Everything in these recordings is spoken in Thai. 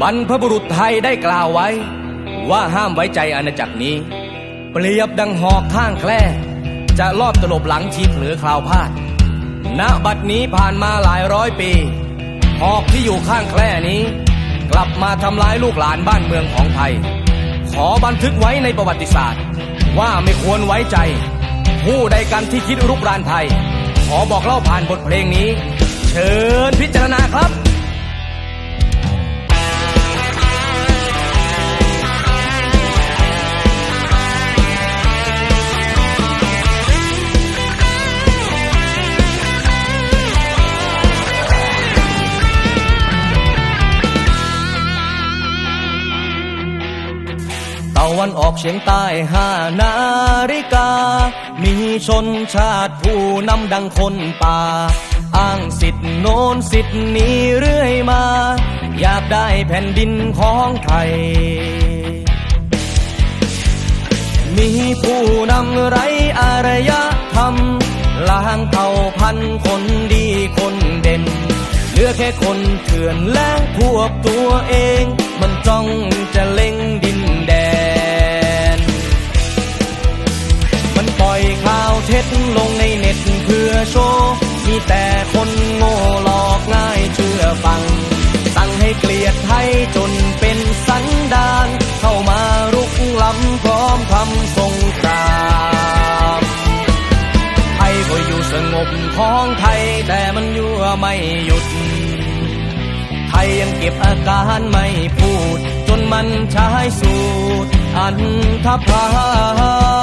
บรรพบุรุษไทยได้กล่าวไว้ ว่าห้ามไว้ใจอาณาจักรนี้ เปรียบดังหอกข้างแคร่จะลอบตลบหลังทีเผลอคราวพลาดณบัดนี้ผ่านมาหลายร้อยปี หอกที่อยู่ข้างแคร่นี้ กลับมาทำร้ายลูกหลานบ้านเมืองของไทย ขอบันทึกไว้ในประวัติศาสตร์ ว่าไม่ควรไว้ใจ ผู้ใดกันที่คิดรุกรานไทย ขอบอกเล่าผ่านบทเพลงนี้ เชิญพิจารณาครับ วันออกเฉียงใต้ห้านาฬิกา มีชนชาติผู้นำดังคนป่า อ้างสิทธิ์โน้นสิทธิ์นี้เรื่อยมา อยากได้แผ่นดินของไทย มีผู้นำไรอารยธรรมล้างเผ่าพันธุ์คนดีคนเด่นเหลือแค่คนเถื่อนและพวกตัวเอง มันจ้องจะเล็ง ท็จลงในเน็ตเพื่อโชว์ มีแต่คนโง่หลอกง่ายเชื่อฟัง สั่งให้เกลียดไทยจนเป็นสันดาน เข้ามารุกล้ำพร้อมทำสงครามไทยก็อยู่สงบของไทยแต่มันยั่วไม่หยุด ไทยยังเก็บอาการไม่พูด จนมันใช้สูตรอันธพา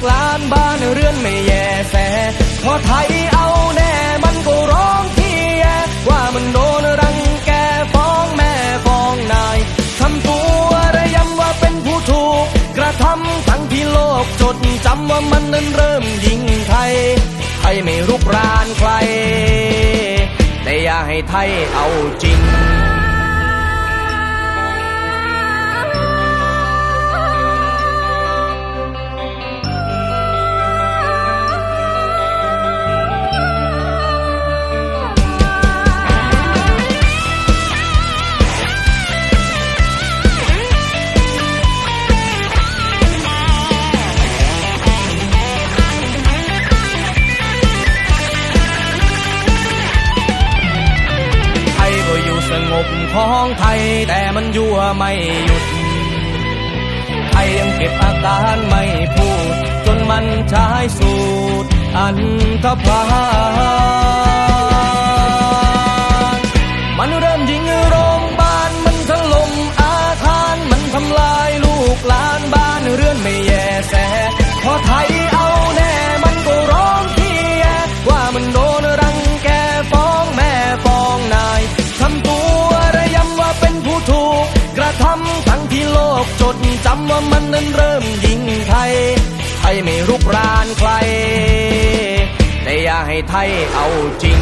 ลูกหลานบ้านเรือนไม่แยแสพอไทยเอาแน่มันก็ร้องที่แยว่ามันโดนรังแกฟ้องแม่ฟ้องนายทำตัวระยำว่าเป็นผู้ถูก กระทำทั้งที่โลกจดจำว่ามันนั้นเริ่มยิงไทยไทยไม่รุกรานใคร แต่อย่าให้ไทยเอาจริง ของไทยแต่มันยั่วไม่หยุด ไทยยังเก็บอาการไม่พูด จนมันใช้สูตรอันธพา ที่โลกจดจำว่ามันนั้นเริ่มยิงไทย ไทยไม่รุกรานใคร แต่อย่าให้ไทยเอาจริง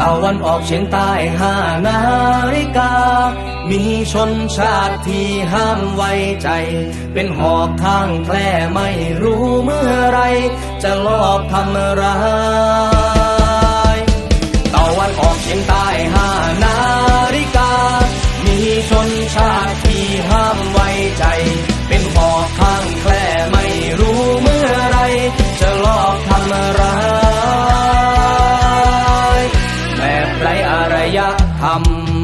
ตะวันออกเฉียงใต้ห้านาฬิกา มีชนชาติที่ห้ามไว้ใจ เป็นหอกทางแพร่ไม่รู้เมื่อไร จะลอบทำร้าย ร้ายารยธรรม